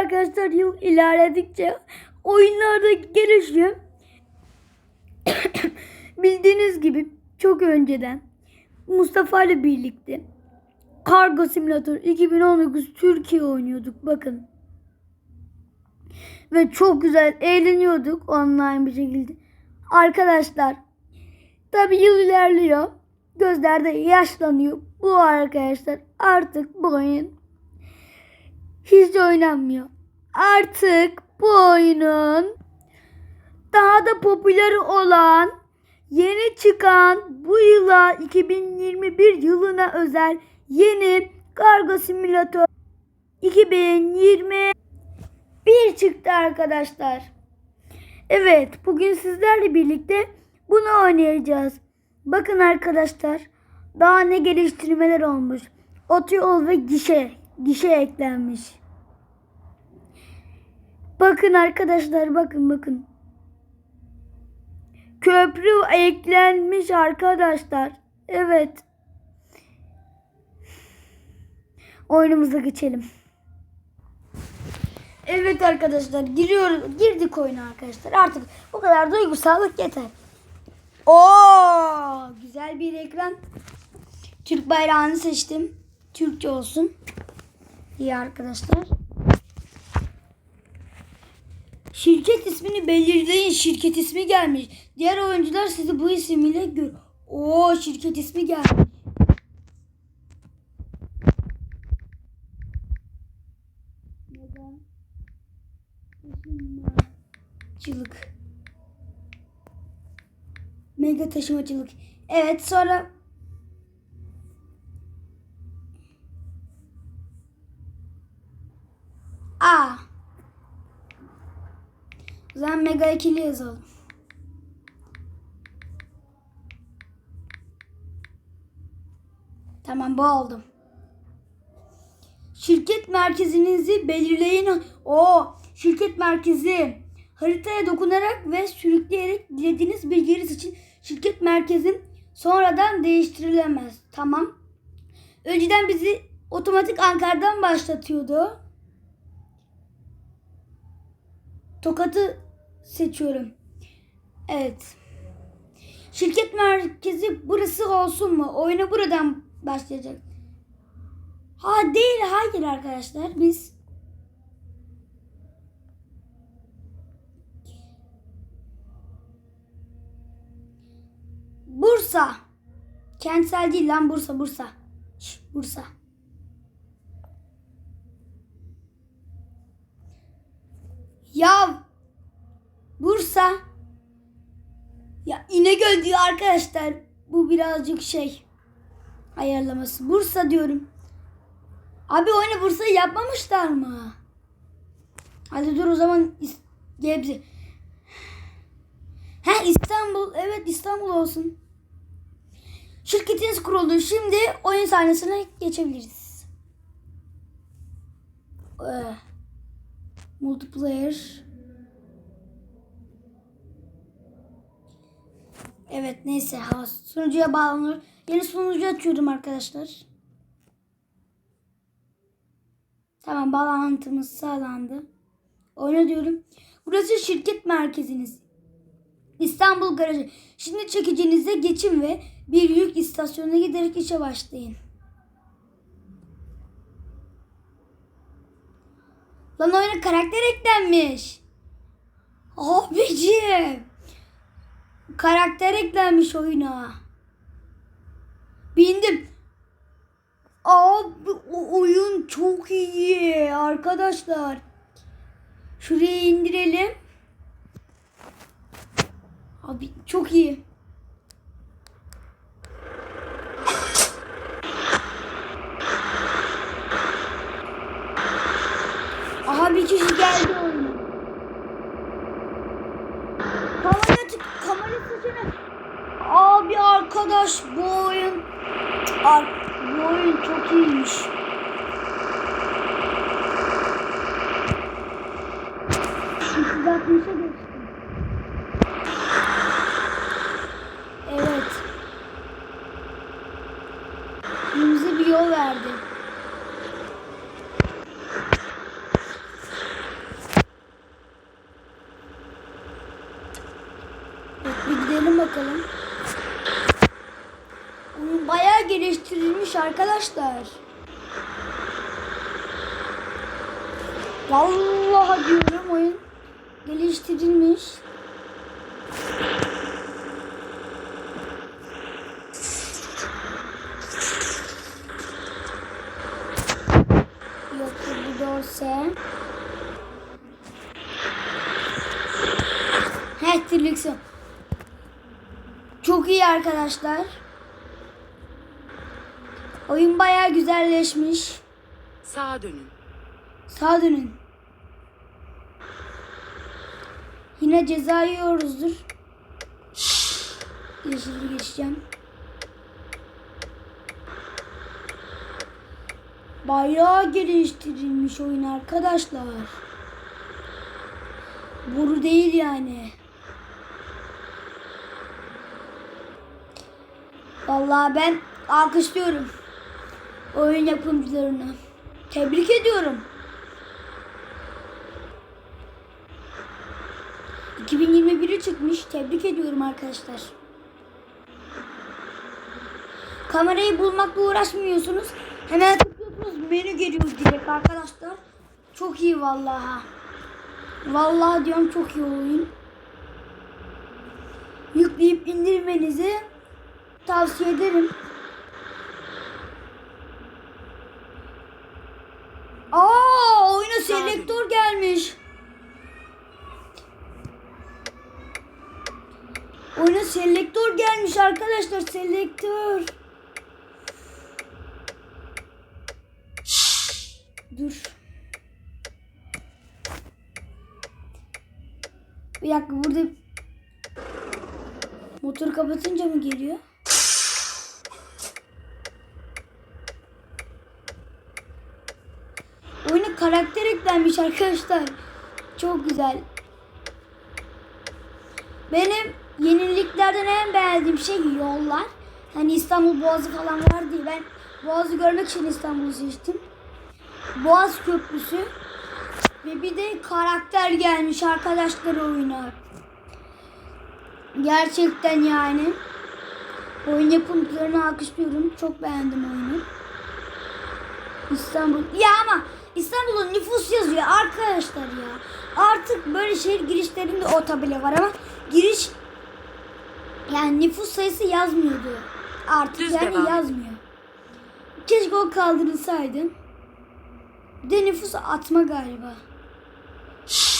Arkadaşlar yıl ilerledikçe oyunlar da gelişiyor. Bildiğiniz gibi çok önceden Mustafa ile birlikte Kargo Simulator 2019 Türkiye oynuyorduk bakın. Ve çok güzel eğleniyorduk online bir şekilde. Arkadaşlar tabi yıl ilerliyor. Gözlerde yaşlanıyor. Bu arkadaşlar artık bu oyun hiç oynanmıyor. Artık bu oyunun daha da popüler olan yeni çıkan bu yıla 2021 yılına özel yeni Kargo Simülatör 2021 çıktı arkadaşlar. Evet bugün sizlerle birlikte bunu oynayacağız. Bakın arkadaşlar daha ne geliştirmeler olmuş. Otoyol ve gişe, gişe eklenmiş. Bakın arkadaşlar bakın bakın. Köprü eklenmiş arkadaşlar. Evet. Oyunumuza geçelim. Evet arkadaşlar giriyoruz. Girdik oyuna arkadaşlar. Artık bu kadar duygusallık yeter. Oo, güzel bir ekran. Türk bayrağını seçtim. Türkçe olsun. İyi arkadaşlar. Şirket ismini belirleyin. Şirket ismi gelmiş. Diğer oyuncular sizi bu isim ile gör. Oo şirket ismi gelmiş. Taşımacılık. Mega taşımacılık. Evet sonra mega ikili yazalım. Tamam bu oldu. Şirket merkezinizi belirleyin. O şirket merkezi haritaya dokunarak ve sürükleyerek dilediğiniz bir yeri için şirket merkezin sonradan değiştirilemez. Tamam. Önceden bizi otomatik Ankara'dan başlatıyordu. Tokat'ı seçiyorum. Evet. Şirket merkezi burası olsun mu? Oyuna buradan başlayacak. Ha değil hayır arkadaşlar biz Bursa. Kentsel değil lan Bursa Bursa. Şş, Bursa. Ya Bursa. Ya İnegöl diyor arkadaşlar. Bu birazcık şey ayarlaması. Bursa diyorum. Abi oyunu Bursa yapmamışlar mı? Hadi dur o zaman Gebze. Ha İstanbul. Evet İstanbul olsun. Şirketiniz kuruldu. Şimdi oyun sahnesine geçebiliriz. Ee, multiplayer. Evet neyse sunucuya bağlanır. Yeni sunucu açıyorum arkadaşlar. Tamam bağlantımız sağlandı. Oyna diyorum. Burası şirket merkeziniz. İstanbul Garajı. Şimdi çekicinize geçin ve bir yük istasyonuna giderek işe başlayın. Lan oyuna karakter eklenmiş. Abicim. Karakter eklenmiş oyuna. Bindim. Abi o oyun çok iyi arkadaşlar. Şuraya indirelim. Abi çok iyi. verdi. Evet, bir gidelim bakalım. Oyun bayağı geliştirilmiş arkadaşlar. Vallahi diyorum oyun geliştirilmiş. Dorse. He Trilixon. Çok iyi arkadaşlar. Oyun bayağı güzelleşmiş. Sağa dönün. Sağa dönün. Yine ceza yiyoruzdur. Yeşili geçeceğim. Bayağı geliştirilmiş oyun arkadaşlar. Boru değil yani. Vallahi ben alkışlıyorum oyun yapımcılarını. Tebrik ediyorum. 2021'i çıkmış. Tebrik ediyorum arkadaşlar. Kamerayı bulmakla uğraşmıyorsunuz. Hemen. Menü geliyor direkt arkadaşlar. Çok iyi vallahi. Vallahi diyorum çok iyi oyun. Yükleyip indirmenizi tavsiye ederim. Aa, oyuna selektör gelmiş. Oyuna selektör gelmiş arkadaşlar. Selektör. Dur. Bir dakika burada motor kapatınca mı geliyor? Oyuna karakter eklenmiş arkadaşlar. Çok güzel. Benim yeniliklerden en beğendiğim şey yollar. Hani İstanbul Boğazı falan var diye ben Boğazı görmek için İstanbul'u seçtim. Boğaz Köprüsü ve bir de karakter gelmiş arkadaşlar oyuna. Gerçekten yani. Oyun yapımcılarını alkışlıyorum. Çok beğendim oyunu. İstanbul. Ya ama İstanbul'un nüfus yazıyor arkadaşlar ya. Artık böyle şehir girişlerinde o tabela var ama giriş yani nüfus sayısı yazmıyordu. Artık Düz yani devam. yazmıyor. Keşke o kaldırılsaydı. Bir de nüfus atma galiba.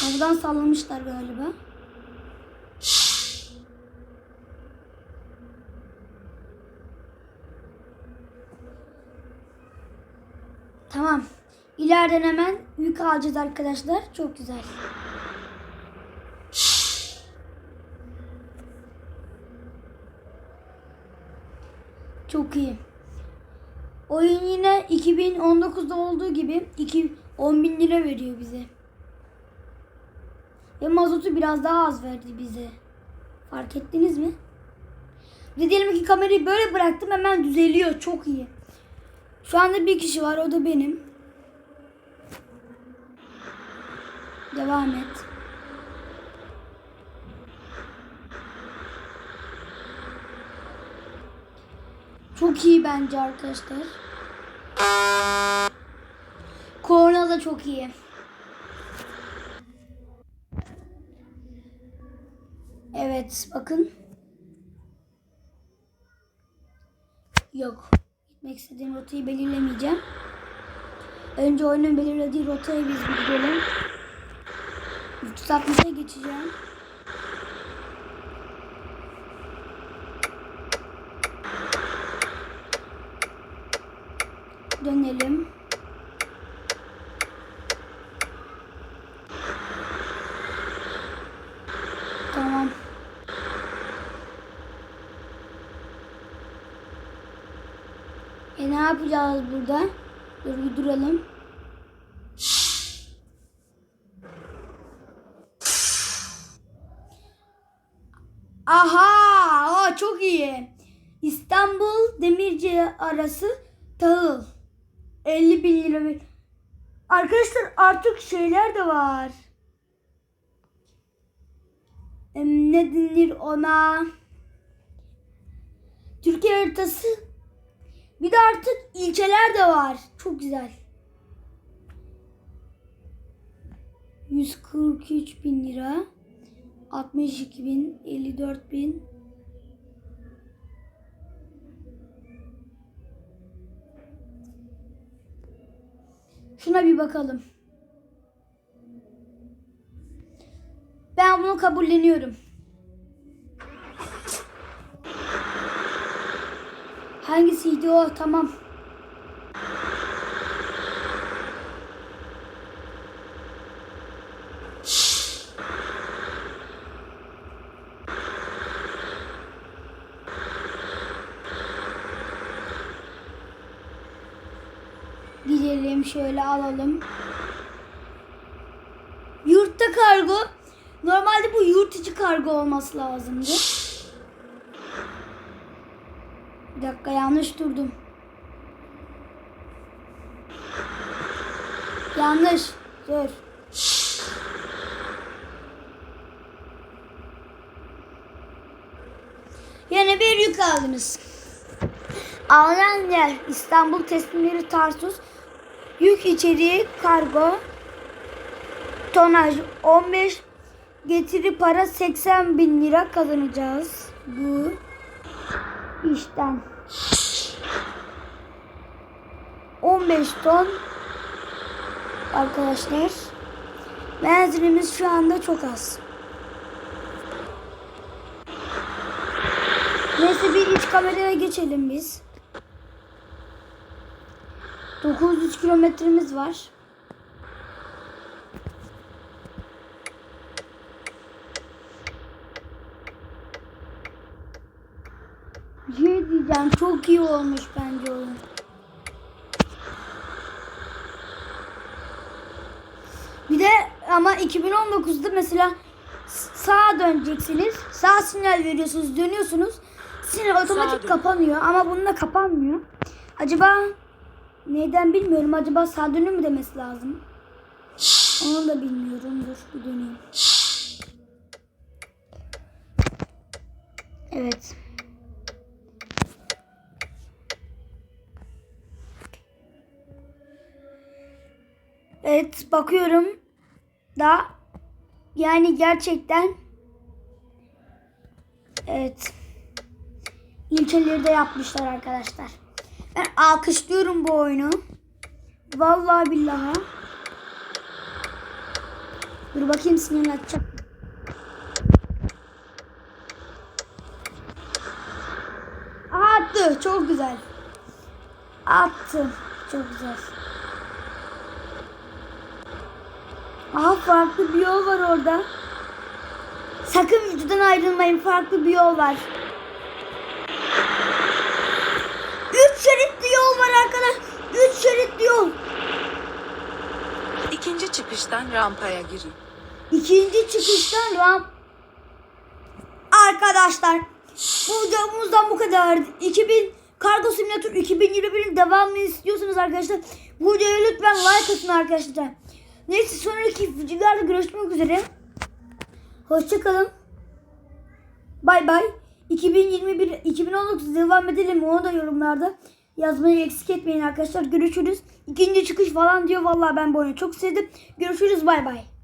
Kapıdan sallamışlar galiba. Tamam. İleriden hemen yük alacağız arkadaşlar. Çok güzel. Çok iyi. Oyun yine 2019'da olduğu gibi 2 10 bin lira veriyor bize. Ve mazotu biraz daha az verdi bize. Fark ettiniz mi? Ve diyelim ki kamerayı böyle bıraktım hemen düzeliyor. Çok iyi. Şu anda bir kişi var o da benim. Devam et. Çok iyi bence arkadaşlar. Korna da çok iyi. Evet bakın. Yok. Gitmek istediğim rotayı belirlemeyeceğim. Önce oyunun belirlediği rotayı biz gidelim. 360'a geçeceğim. Dönelim. Tamam. E ne yapacağız burada? Dur bir duralım. Aha! O çok iyi. İstanbul Demirci arası tahıl. 50 bin lira. Arkadaşlar artık şeyler de var. Ne denir ona? Türkiye haritası. Bir de artık ilçeler de var. Çok güzel. 143 bin lira. 62 bin, 54 bin. Şuna bir bakalım. Ben bunu kabulleniyorum. Hangisiydi o? Tamam. Gidelim şöyle alalım. Yurtta kargo. Normalde bu yurt içi kargo olması lazımdı. Bir dakika yanlış durdum. Yanlış. Dur. Yine bir yük aldınız. Alınan yer İstanbul teslimleri Tarsus. Yük içeriği kargo. Tonaj 15. Getiri para 80 bin lira kazanacağız. Bu işten. 15 ton arkadaşlar. Benzinimiz şu anda çok az. Neyse bir iç kameraya geçelim biz. 900 kilometremiz var. Şey diyeceğim çok iyi olmuş bence oyun. Bir de ama 2019'da mesela sağa döneceksiniz. Sağ sinyal veriyorsunuz, dönüyorsunuz. Sinyal otomatik kapanıyor ama bununla kapanmıyor. Acaba neden bilmiyorum. Acaba sağ dönün mü demesi lazım? Onu da bilmiyorum. Dur bir döneyim. Evet. Evet bakıyorum da yani gerçekten evet ilçeleri de yapmışlar arkadaşlar. Ben alkışlıyorum bu oyunu. Vallahi billahi. Dur bakayım sinyal açacak. Aha, Attı. Çok güzel. Attı. Çok güzel. Aha farklı bir yol var orada. Sakın videodan ayrılmayın. Farklı bir yol var. Üç şeritli yol var arkadaş. Yol. İkinci çıkıştan rampaya girin. İkinci çıkıştan ramp. Arkadaşlar bu videomuzdan bu kadar. 2000 Kargo Simulator 2021'in devamını istiyorsanız arkadaşlar bu videoya lütfen like atın arkadaşlar. Neyse sonraki videolarda görüşmek üzere. Hoşçakalın. Bay bay. 2021 2019 devam edelim? Onu da yorumlarda yazmayı eksik etmeyin arkadaşlar. Görüşürüz. İkinci çıkış falan diyor. Vallahi ben bu oyunu çok sevdim. Görüşürüz. Bay bay.